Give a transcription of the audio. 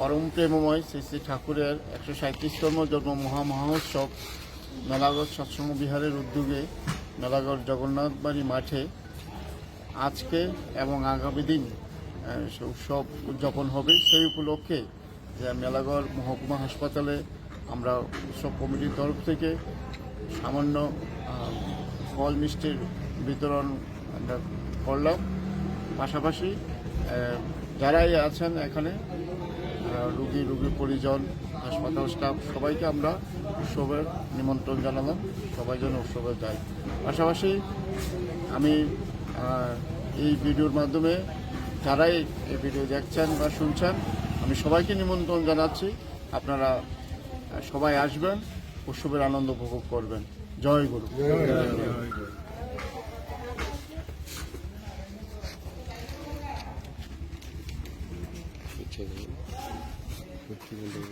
পরম প্রেমময় শ্রী শ্রী ঠাকুরের একশো সাঁত্রিশতম জন্ম মহা মহোৎসব মেলাগড় সৎসঙ্গ বিহারের উদ্যোগে মেলাগড় জগন্নাথ বাড়ি মাঠে আজকে এবং আগামী দিন উৎসব উদযাপন হবে। সেই উপলক্ষে যে মেলাগড় মহকুমা হাসপাতালে আমরা উৎসব কমিটির তরফ থেকে সামান্য ফল মিষ্টির বিতরণ আমরা করলাম। পাশাপাশি যারাই আছেন এখানে রুগী রুগী পরিজন, হাসপাতাল স্টাফ, সবাইকে আমরা উৎসবের নিমন্ত্রণ জানালাম। সবাই যেন উৎসবে যায়। পাশাপাশি আমি এই ভিডিওর মাধ্যমে যারাই এই ভিডিও দেখছেন বা শুনছেন, আমি সবাইকে নিমন্ত্রণ জানাচ্ছি। আপনারা সবাই আসবেন, উৎসবের আনন্দ উপভোগ করবেন। জয় গুরু। 제가 이렇게 운동을